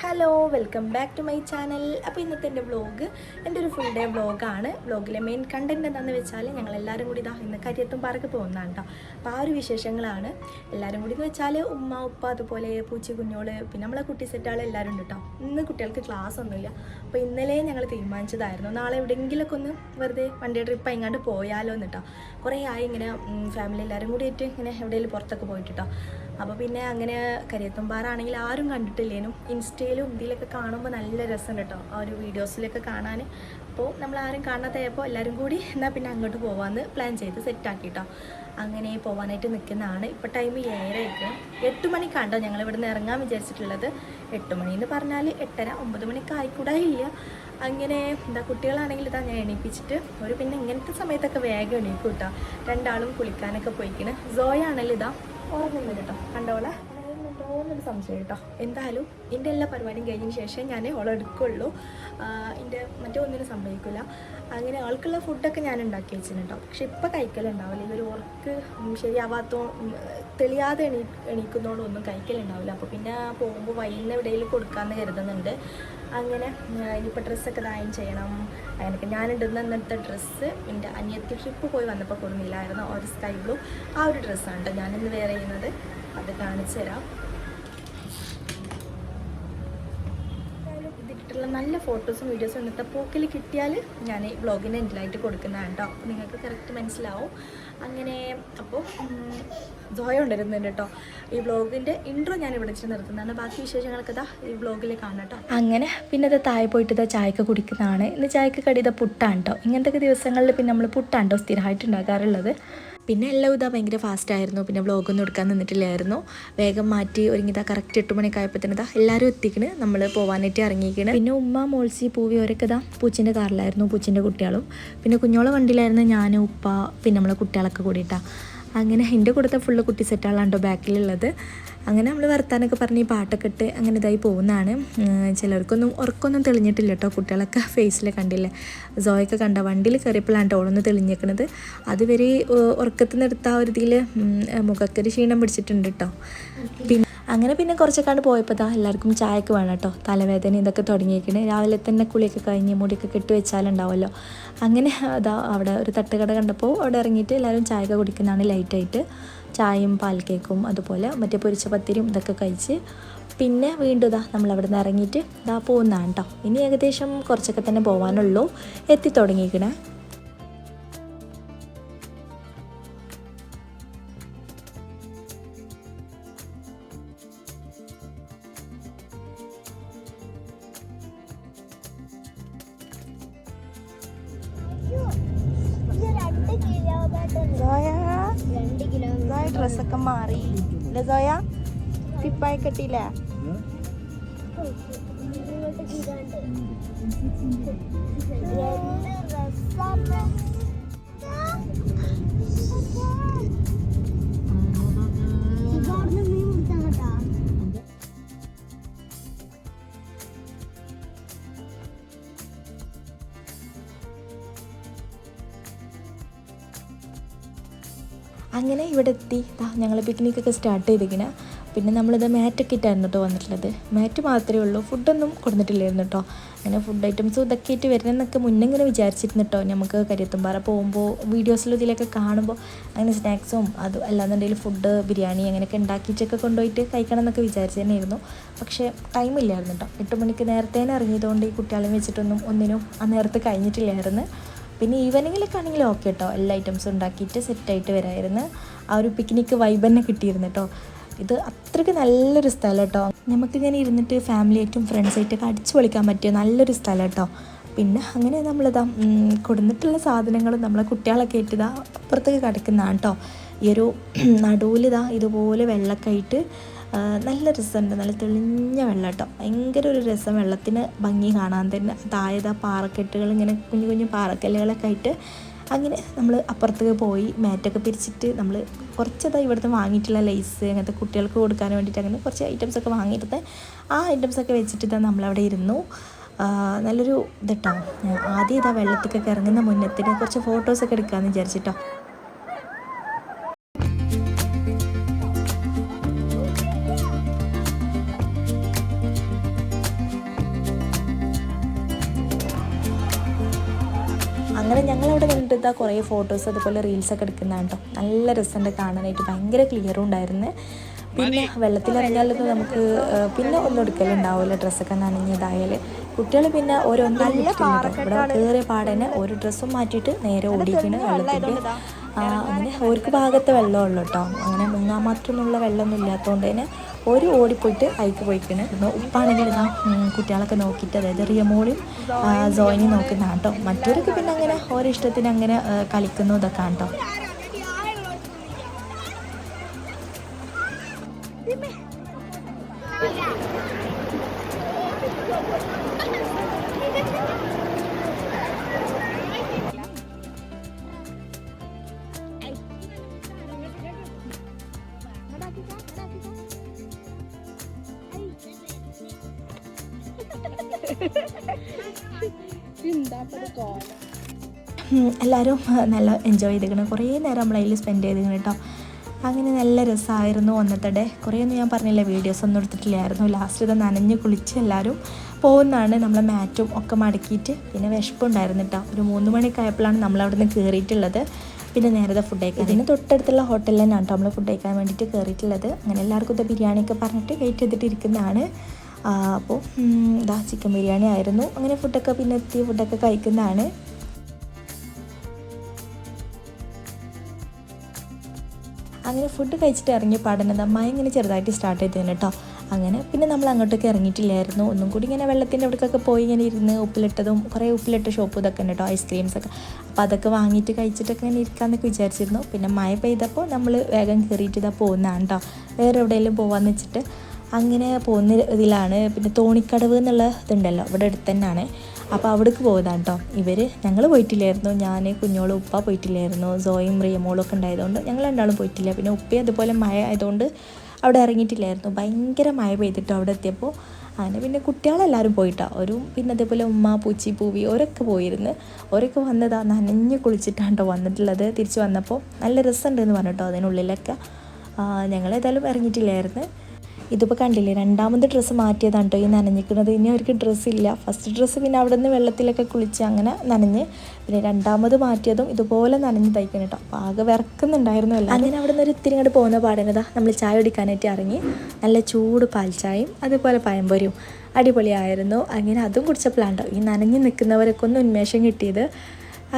Hello welcome back to my channel അപ്പോൾ ഇന്നത്തെ എന്റെ വ്ളോഗ് എന്റെ ഒരു ഫുൾ ഡേ വ്ളോഗാണ് വ്ളോഗിലെ മെയിൻ കണ്ടന്റ് എന്താണെന്ന് വെച്ചാൽ ഞങ്ങൾ എല്ലാവരും കൂടി ഇതാ ഇന്ന് കരിയത്തും പാർക്ക് പോകുന്നതാണ് കേട്ടോ അപ്പോൾ ആ ഒരു വിശേഷങ്ങളാണ്. എല്ലാവരും കൂടി എന്ന് വെച്ചാൽ ഉമ്മ ഉപ്പ അതുപോലെ പൂച്ചി കുഞ്ഞോൾ പിന്നെ നമ്മളെ കുട്ടി സെറ്റാൾ എല്ലാവരും ഉണ്ട് കേട്ടോ ഇന്ന് കുട്ടികൾക്ക് ക്ലാസ് ഒന്നുമില്ല. അപ്പോൾ ഇന്നലെ ഞങ്ങൾ തീരുമാനിച്ചതായിരുന്നു. നാളെ എവിടെയെങ്കിലുമൊക്കെ ഒന്ന് വെറുതെ വണ്ടി ട്രിപ്പ് എങ്ങാണ്ട് പോയാലോ എന്ന് കേട്ടോ കുറേ ആയി ഇങ്ങനെ ഫാമിലി എല്ലാവരും കൂടിയിട്ട് ഇങ്ങനെ എവിടെയെങ്കിലും പുറത്തൊക്കെ പോയിട്ട് കേട്ടോ അപ്പോൾ പിന്നെ അങ്ങനെ കരിയത്തുംപാറാണെങ്കിൽ ആരും കണ്ടിട്ടില്ലേനും. ഇൻസ്റ്റയിലും ഇതിലൊക്കെ കാണുമ്പോൾ നല്ല രസമുണ്ട് കേട്ടോ ആ ഒരു വീഡിയോസിലൊക്കെ കാണാൻ അപ്പോൾ നമ്മൾ ആരും കാണാത്തപ്പോൾ എല്ലാവരും കൂടി എന്നാൽ പിന്നെ അങ്ങോട്ട് പോകാമെന്ന് പ്ലാൻ ചെയ്ത് സെറ്റാക്കി കേട്ടോ അങ്ങനെ പോകാനായിട്ട് നിൽക്കുന്നതാണ് ഇപ്പോൾ ടൈം ഏഴരയ്ക്ക് എട്ട് മണിക്കാണ്ടോ ഞങ്ങൾ ഇവിടെ നിന്ന് ഇറങ്ങാൻ വിചാരിച്ചിട്ടുള്ളത്. എട്ട് മണി എന്ന് പറഞ്ഞാൽ എട്ടര ഒമ്പത് മണിക്ക് ആയിക്കൂടാ ഇല്ല. അങ്ങനെ എന്താ കുട്ടികളാണെങ്കിൽ ഇതാ ഞാൻ എണീപ്പിച്ചിട്ട് ഒരു പിന്നെ ഇങ്ങനത്തെ സമയത്തൊക്കെ വേഗം എണീക്കും കേട്ടോ. രണ്ടാളും കുളിക്കാനൊക്കെ പോയിക്കണ്. ജോയാണല്ലോ ഇതാ. ഉറങ്ങുന്നത് കേട്ടോ. കണ്ടോളെ. ഉറങ്ങുന്നുണ്ടോന്നൊരു സംശയം കേട്ടോ. എന്തായാലും എന്റെ എല്ലാ പരിപാടിയും കഴിഞ്ഞതിന് ശേഷം ഞാൻ ഓളെ എടുക്കുള്ളൂ. എന്റെ മറ്റേ ഒന്നിനും സംഭവിക്കില്ല അങ്ങനെ ആൾക്കുള്ള ഫുഡൊക്കെ ഞാൻ ഉണ്ടാക്കി വെച്ചിട്ടുണ്ടോ പക്ഷെ ഇപ്പം കഴിക്കലുണ്ടാവില്ല. ഉറക്ക് ഉം, ശരിയാവാത്തോ തെളിയാതെ എണീ എണീക്കുന്നതോടൊന്നും കഴിക്കലുണ്ടാവില്ല. അപ്പോൾ പിന്നെ പോകുമ്പോൾ വൈകുന്ന എവിടെയെങ്കിലും കൊടുക്കാമെന്ന് കരുതുന്നുണ്ട്. അങ്ങനെ ഇനിയിപ്പോൾ ഡ്രസ്സൊക്കെ ദായം ചെയ്യണം. അങ്ങനെയൊക്കെ ഞാൻ ഇടുന്ന ഇന്നത്തെ ഡ്രസ്സ് എന്റെ അനിയത്തി ട്രിപ്പ് പോയി വന്നപ്പോൾ കൊടുന്നില്ലായിരുന്നു. ഒരു സ്കൈ ബ്ലൂ ആ ഒരു ഡ്രസ്സാണ് കേട്ടോ ഞാനിന്ന് വെയർ ചെയ്യുന്നത്. അത് കാണിച്ചു തരാം. ഇതിട്ടുള്ള നല്ല ഫോട്ടോസും വീഡിയോസും ഇന്നത്തെ പോക്കിൽ കിട്ടിയാൽ ഞാൻ ഈ വ്ളോഗിന്റെ എൻഡിലായിട്ട് കൊടുക്കുന്നതാണ് കേട്ടോ അപ്പോൾ നിങ്ങൾക്ക് കറക്റ്റ് മനസ്സിലാവും. അങ്ങനെ അപ്പോൾ ജോയ ഉണ്ടായിരുന്നുണ്ട് കേട്ടോ ഈ വ്ളോഗിന്റെ ഇൻട്രോ ഞാൻ ഇവിടെ വെച്ച് നിർത്തുന്നതാണ്. ബാക്കി വിശേഷങ്ങളൊക്കെ ഇതാ ഈ വ്ളോഗിൽ കാണാം കേട്ടോ അങ്ങനെ പിന്നെ ഇത് താഴെ പോയിട്ട് ഇതാ ചായക്ക് കുടിക്കുന്നതാണ്. ഇന്ന് ചായക്ക് കടി ഇതാ പുട്ടാണ് കേട്ടോ ഇങ്ങനത്തെ ദിവസങ്ങളിൽ പിന്നെ നമ്മൾ പുട്ടാണ് കേട്ടോ സ്ഥിരമായിട്ട് ഉണ്ടാക്കാറുള്ളത് പിന്നെ എല്ലാം ഇതാ ഭയങ്കര ഫാസ്റ്റ് ആയിരുന്നു. പിന്നെ വ്ളോഗൊന്നും എടുക്കാൻ നിന്നിട്ടില്ലായിരുന്നു. വേഗം മാറ്റി ഒരുങ്ങിതാ കറക്റ്റ് എട്ട് മണിയൊക്കെ ആയപ്പോൾ ഇതാ എല്ലാവരും എത്തിക്കണ്. നമ്മൾ പോകാനായിട്ട് ഇറങ്ങിയിരിക്കണ് പിന്നെ ഉമ്മ മോൾസി പൂവി അവരൊക്കെ ഇതാ പൂച്ചിന്റെ കാറിലായിരുന്നു പൂച്ചിന്റെ കുട്ടികളും. പിന്നെ കുഞ്ഞോളെ വണ്ടിയിലായിരുന്നു ഞാൻ ഉപ്പ പിന്നെ നമ്മളെ കുട്ടികളൊക്കെ കൂടിയിട്ടാ. അങ്ങനെ എന്റെ കൂടത്തെ ഫുള്ള് കുട്ടി സെറ്റാളാണ്ടോ ബാക്കിലുള്ളത്. അങ്ങനെ നമ്മൾ വർത്താനൊക്കെ പറഞ്ഞ് ഈ പാട്ടൊക്കെ ഇട്ട് അങ്ങനെ ഇതായി പോകുന്നതാണ്. ചിലർക്കൊന്നും ഉറക്കൊന്നും തെളിഞ്ഞിട്ടില്ല കേട്ടോ കുട്ടികളൊക്കെ ഫേസിൽ കണ്ടില്ലേ? സോയൊക്കെ കണ്ട വണ്ടിയിൽ കയറിയപ്പോഴാണ് ടോളൊന്ന് തെളിഞ്ഞേക്കണത്. അതുവരെ ഉറക്കത്തിൽ ആ ഒരു ഇതിൽ മുഖക്കൊരു ക്ഷീണം പിടിച്ചിട്ടുണ്ട് കേട്ടോ പിന്നെ അങ്ങനെ പിന്നെ കുറച്ചൊക്കെ പോയപ്പോൾ ദാ എല്ലാവർക്കും ചായക്ക് വേണം കേട്ടോ. തലവേദന ഇതൊക്കെ തുടങ്ങിയിരിക്കണേ രാവിലെ തന്നെ കുളിയൊക്കെ കഴിഞ്ഞ് മുടിയൊക്കെ കെട്ടി വെച്ചാലുണ്ടാവുമല്ലോ. അങ്ങനെ അതാ അവിടെ ഒരു തട്ടുകട കണ്ടപ്പോൾ അവിടെ ഇറങ്ങിയിട്ട് എല്ലാവരും ചായയൊക്കെ കുടിക്കുന്നതാണ് ലൈറ്റായിട്ട് ചായയും പാൽ കേക്കും അതുപോലെ മറ്റേ പൊരിച്ച പത്തിരിയും ഇതൊക്കെ കഴിച്ച് പിന്നെ വീണ്ടും ഇതാ നമ്മൾ അവിടെ നിന്ന് ഇറങ്ങിയിട്ട് ഇതാ പോകുന്നതാണ് കേട്ടോ. ഇനി ഏകദേശം കുറച്ചൊക്കെ തന്നെ പോകാനുള്ളൂ എത്തി തുടങ്ങിയിരിക്കണേ ഡ്രസ്സൊക്കെ മാറി. അല്ലേ സോയ ടിപ്പായി കെട്ടിയില്ലേ? ഇങ്ങോട്ട് അങ്ങനെ ഇവിടെ എത്തി ഞങ്ങൾ പിക്നിക്കൊക്കെ സ്റ്റാർട്ട് ചെയ്തിങ്ങനെ പിന്നെ നമ്മളിത് മാറ്റൊക്കെ ഇട്ടായിരുന്നു കേട്ടോ വന്നിട്ടുള്ളത്. മാറ്റ് മാത്രമേ ഉള്ളൂ. ഫുഡൊന്നും കൊടുത്തിട്ടില്ലായിരുന്നു കേട്ടോ അങ്ങനെ ഫുഡ് ഐറ്റംസും ഇതൊക്കെ ആയിട്ട് വരണമെന്നൊക്കെ മുന്നേ ഇങ്ങനെ വിചാരിച്ചിരുന്നു കേട്ടോ നമുക്ക് കരിയത്തുംപാറ പോകുമ്പോൾ വീഡിയോസിലും ഇതിലൊക്കെ കാണുമ്പോൾ അങ്ങനെ സ്നാക്സും അത് അല്ലാന്നുണ്ടെങ്കിൽ ഫുഡ് ബിരിയാണി അങ്ങനെയൊക്കെ ഉണ്ടാക്കിയിട്ടൊക്കെ കൊണ്ടുപോയിട്ട് കഴിക്കണം എന്നൊക്കെ വിചാരിച്ചു തന്നെയായിരുന്നു. പക്ഷേ ടൈമില്ലായിരുന്നു കേട്ടോ എട്ട് മണിക്ക് നേരത്തേനെ ഇറങ്ങിയതുകൊണ്ട് ഈ കുട്ടികളെ വെച്ചിട്ടൊന്നും ഒന്നിനും ആ നേരത്തെ കഴിഞ്ഞിട്ടില്ലായിരുന്നു. പിന്നെ ഈവനിങ്ങിലൊക്കെ ആണെങ്കിൽ ഓക്കെ കേട്ടോ എല്ലാ ഐറ്റംസും ഉണ്ടാക്കിയിട്ട് സെറ്റായിട്ട് വരായിരുന്നു. ആ ഒരു പിക്നിക്ക് വൈബ് തന്നെ കിട്ടിയിരുന്നു കേട്ടോ ഇത് അത്രയ്ക്ക് നല്ലൊരു സ്ഥലം കേട്ടോ നമുക്കിങ്ങനെ ഇരുന്നിട്ട് ഫാമിലിയായിട്ടും ഫ്രണ്ട്സായിട്ടൊക്കെ അടിച്ചു പൊളിക്കാൻ പറ്റിയ നല്ലൊരു സ്ഥലം കേട്ടോ പിന്നെ അങ്ങനെ നമ്മളിതാ കൊടുന്നിട്ടുള്ള സാധനങ്ങളും നമ്മളെ കുട്ടികളൊക്കെ ആയിട്ട് ഇതാ അപ്പുറത്തേക്ക് കിടക്കുന്നതാണ് കേട്ടോ ഈ ഒരു നടുവിലിതാ ഇതുപോലെ ആ, നല്ല രസമുണ്ട്. നല്ല തെളിഞ്ഞ വെള്ളം കേട്ടോ. ഭയങ്കര ഒരു രസം. വെള്ളത്തിന് ഭംഗി കാണാൻ തന്നെ. താഴെ പാറക്കെട്ടുകൾ ഇങ്ങനെ കുഞ്ഞു കുഞ്ഞു പാറക്കല്ലുകളൊക്കെ ആയിട്ട് അങ്ങനെ നമ്മൾ അപ്പുറത്തേക്ക് പോയി മാറ്റൊക്കെ പിരിച്ചിട്ട് നമ്മൾ കുറച്ചതാ ഇവിടുത്തെ വാങ്ങിയിട്ടുള്ള ലേസ് അങ്ങനത്തെ കുട്ടികൾക്ക് കൊടുക്കാൻ വേണ്ടിയിട്ട് അങ്ങനെ കുറച്ച് ഐറ്റംസൊക്കെ വാങ്ങിയിട്ട് ആ ഐറ്റംസൊക്കെ വെച്ചിട്ട് ഇതാ നമ്മളവിടെ ഇരുന്നു. നല്ലൊരു ഇതിട്ടോ. ആദ്യം ഇതാ വെള്ളത്തിലൊക്കെ ഇറങ്ങുന്ന മുന്നത്തിന് കുറച്ച് ഫോട്ടോസൊക്കെ എടുക്കാമെന്ന് വിചാരിച്ചിട്ടോ. ഞങ്ങളവിടെ നിന്നിട്ട് ഇതാ കുറേ ഫോട്ടോസ് അതുപോലെ റീൽസൊക്കെ എടുക്കുന്നതാണ് കേട്ടോ നല്ല രസമുണ്ട് കാണാനായിട്ട്. ഭയങ്കര ക്ലിയറും ഉണ്ടായിരുന്നു. പിന്നെ വെള്ളത്തിലിറങ്ങിയാലൊന്നും നമുക്ക് പിന്നെ ഒന്നും എടുക്കലുണ്ടാവില്ല ഡ്രസ്സൊക്കെ നനഞ്ഞതായാൽ കുട്ടികൾ പിന്നെ ഓരോന്നും ഇവിടെ കയറിയ പാടനെ ഒരു ഡ്രസ്സും മാറ്റിയിട്ട് നേരെ ഓടിക്കണ് വെള്ളത്തിൽ അങ്ങനെ അവർക്ക് ഭാഗത്തെ വെള്ളമുള്ളൂ കേട്ടോ അങ്ങനെ മുങ്ങാൻ മാത്രമൊന്നുള്ള വെള്ളമൊന്നും ഇല്ലാത്തതുകൊണ്ട് തന്നെ ഒരു ഓടിപ്പോയിട്ട് അയക്ക് പോയിക്കണ്. ഉപ്പാണെങ്കിൽ ഇതാ കുട്ടികളൊക്കെ നോക്കിയിട്ട് അതായത് റിയമോളും ജോയിനി നോക്കുന്നതാണ് കേട്ടോ മറ്റവരൊക്കെ പിന്നെ അങ്ങനെ ഓരോ ഇഷ്ടത്തിന് അങ്ങനെ കളിക്കുന്നു ഇതൊക്കെ കേട്ടോ എല്ലാവരും നല്ല എൻജോയ് ചെയ്തിരിക്കണം. കുറേ നേരം നമ്മൾ അതിൽ സ്പെൻഡ് ചെയ്തിരിക്കണം കേട്ടോ അങ്ങനെ നല്ല രസമായിരുന്നു ഒന്നത്തെ ഡേ കുറേയൊന്നും ഞാൻ പറഞ്ഞില്ല വീഡിയോസ് ഒന്നും എടുത്തിട്ടില്ലായിരുന്നു. ലാസ്റ്റ് ഇത് നനഞ്ഞ് കുളിച്ച് എല്ലാവരും പോകുന്നതാണ് നമ്മളെ മാറ്റും ഒക്കെ മടക്കിയിട്ട്. പിന്നെ വിശപ്പുണ്ടായിരുന്നു കേട്ടോ ഒരു മൂന്ന് മണിയൊക്കെ ആയപ്പോഴാണ് നമ്മൾ അവിടെ നിന്ന് കയറിയിട്ടുള്ളത് പിന്നെ നേരത്തെ ഫുഡ് കഴിക്കാൻ. ഇതിന് തൊട്ടടുത്തുള്ള ഹോട്ടലിൽ കേട്ടോ നമ്മൾ ഫുഡ് കഴിക്കാൻ വേണ്ടിയിട്ട് കയറിയിട്ടുള്ളത് അങ്ങനെ എല്ലാവർക്കും ഇത് ബിരിയാണിയൊക്കെ പറഞ്ഞിട്ട് വെയിറ്റ് ചെയ്തിട്ട് ഇരിക്കുന്നതാണ്. ആ, അപ്പോൾ ഇതാ ചിക്കൻ ബിരിയാണി ആയിരുന്നു. അങ്ങനെ ഫുഡൊക്കെ പിന്നെ എത്തിയ ഫുഡൊക്കെ കഴിക്കുന്നതാണ്. അങ്ങനെ ഫുഡ് കഴിച്ചിട്ട് ഇറങ്ങിയ പഠനത മഴ ഇങ്ങനെ ചെറുതായിട്ട് സ്റ്റാർട്ട് ചെയ്തതിന് കേട്ടോ അങ്ങനെ പിന്നെ നമ്മൾ അങ്ങോട്ടേക്ക് ഇറങ്ങിയിട്ടില്ലായിരുന്നു. ഒന്നും കൂടി ഇങ്ങനെ വെള്ളത്തിന്റെ അവിടേക്കൊക്കെ പോയി ഇങ്ങനെ ഇരുന്ന് ഉപ്പിലിട്ടതും കുറേ ഉപ്പിലിട്ട ഷോപ്പ് ഇതൊക്കെ ഉണ്ട് കേട്ടോ ഐസ്ക്രീംസ് ഒക്കെ. അപ്പോൾ അതൊക്കെ വാങ്ങിയിട്ട് കഴിച്ചിട്ടൊക്കെ ഇങ്ങനെ ഇരിക്കാമെന്നൊക്കെ വിചാരിച്ചിരുന്നു. പിന്നെ മഴ പെയ്തപ്പോൾ നമ്മൾ വേഗം കയറിയിട്ട് ഇതാ പോകുന്നതാണ് കേട്ടോ വേറെ എവിടെയെങ്കിലും പോകാമെന്ന് വെച്ചിട്ട് അങ്ങനെ പോകുന്ന ഇതിലാണ്. പിന്നെ തോണിക്കടവ് എന്നുള്ള ഇതുണ്ടല്ലോ ഇവിടെ അടുത്ത് തന്നെയാണ്. അപ്പോൾ അവിടേക്ക് പോയതാണ് കേട്ടോ ഇവർ ഞങ്ങൾ പോയിട്ടില്ലായിരുന്നു. ഞാൻ കുഞ്ഞോളും ഉപ്പ പോയിട്ടില്ലായിരുന്നു. സോയും റിയമോളും ഒക്കെ ഉണ്ടായതുകൊണ്ട് ഞങ്ങൾ രണ്ടാളും പോയിട്ടില്ല. പിന്നെ ഉപ്പയും അതുപോലെ മഴ ആയതുകൊണ്ട് അവിടെ ഇറങ്ങിയിട്ടില്ലായിരുന്നു. ഭയങ്കര മഴ പെയ്തിട്ടോ അവിടെ എത്തിയപ്പോൾ അങ്ങനെ പിന്നെ കുട്ടികളെല്ലാവരും പോയിട്ടാ. ഒരു പിന്നെ അതേപോലെ ഉമ്മ പൂച്ചി പൂവി ഓരൊക്കെ പോയിരുന്നു. ഓരൊക്കെ വന്നതാ നനഞ്ഞ് കേട്ടോ വന്നിട്ടുള്ളത്. തിരിച്ച് വന്നപ്പോൾ നല്ല രസമുണ്ടെന്ന് പറഞ്ഞിട്ടോ അതിനുള്ളിലൊക്കെ. ഞങ്ങൾ ഏതായാലും ഇറങ്ങിയിട്ടില്ലായിരുന്നു. ഇതിപ്പോൾ കണ്ടില്ലേ രണ്ടാമത് ഡ്രസ്സ് മാറ്റിയതാണ് കേട്ടോ ഈ നനഞ്ഞിക്കുന്നത്. ഇനി അവർക്ക് ഡ്രസ്സില്ല ഫസ്റ്റ് ഡ്രസ്സ് പിന്നെ അവിടെ നിന്ന് വെള്ളത്തിലൊക്കെ കുളിച്ച് അങ്ങനെ നനഞ്ഞ് പിന്നെ രണ്ടാമത് മാറ്റിയതും ഇതുപോലെ നനഞ്ഞ് തയ്ക്കണം കേട്ടോ അപ്പോൾ ആകെ വിറക്കുന്നുണ്ടായിരുന്നു അല്ല അങ്ങനെ അവിടെ നിന്ന് ഒരു ഇത്തിരി ഇങ്ങോട്ട് പോകുന്ന പാടേണ്ടതാ നമ്മൾ ചായ കുടിക്കാനായിട്ട് ഇറങ്ങി. നല്ല ചൂട് പാൽ ചായയും അതുപോലെ പഴംപൊരിയും അടിപൊളിയായിരുന്നു. അങ്ങനെ അതും കുടിച്ചപ്പോഴാണ് ഈ നനഞ്ഞ് നിൽക്കുന്നവരൊക്കെ ഒന്ന് ഉന്മേഷം കിട്ടിയത്.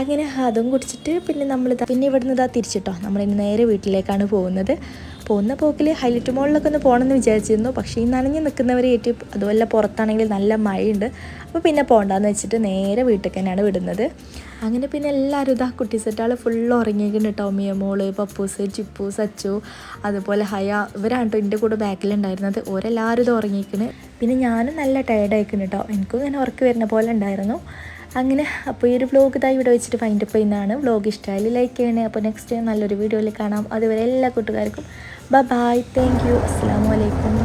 അങ്ങനെ അതും കുടിച്ചിട്ട് പിന്നെ നമ്മൾ പിന്നെ ഇവിടുന്ന് ഇതാ തിരിച്ചിട്ടോ നമ്മൾ ഇനി നേരെ വീട്ടിലേക്കാണ് പോകുന്നത്. പോകുന്ന പോക്കിൽ ഹൈലൈറ്റ് മോളിലൊക്കെ ഒന്ന് പോകണമെന്ന് വിചാരിച്ചിരുന്നു. പക്ഷേ ഈ നനഞ്ഞ് നിൽക്കുന്നവരെ ഏറ്റി അതുപോലെ പുറത്താണെങ്കിൽ നല്ല മഴയുണ്ട്. അപ്പോൾ പിന്നെ പോകണ്ടെന്ന് വെച്ചിട്ട് നേരെ വീട്ടിൽ തന്നെയാണ് വിടുന്നത്. അങ്ങനെ പിന്നെ എല്ലാവരും ഇതാ കുട്ടി സെറ്റാൾ ഫുള്ള് ഉറങ്ങിയിട്ടുണ്ട് കേട്ടോ മിയ മോൾ പപ്പൂസ് ചിപ്പു സച്ചു അതുപോലെ ഹയ. ഇവരാണ് കേട്ടോ എന്റെ കൂടെ ബാക്കിലുണ്ടായിരുന്നത്. ഓരെല്ലാവരും ഇത് ഉറങ്ങിയിരിക്കുന്നത് പിന്നെ ഞാനും നല്ല ടയർഡായിരിക്കുന്നു കേട്ടോ എനിക്കും ഇങ്ങനെ ഉറക്കി വരുന്ന പോലെ ഉണ്ടായിരുന്നു. അങ്ങനെ അപ്പോൾ ഈ ഒരു വ്ലോഗ് ഇതായി ഇവിടെ വെച്ചിട്ട് ഫൈൻഡ് അപ്പ് ചെയ്യുന്നതാണ്. വ്ലോഗ് ഇഷ്ടമായാലും ലൈക്ക് ചെയ്യണേ. അപ്പോൾ നെക്സ്റ്റ് നല്ലൊരു വീഡിയോയിൽ കാണാം. അതുവരെ എല്ലാ കൂട്ടുകാർക്കും ബൈ ബൈ താങ്ക് യു അസ്സാം വലൈക്കും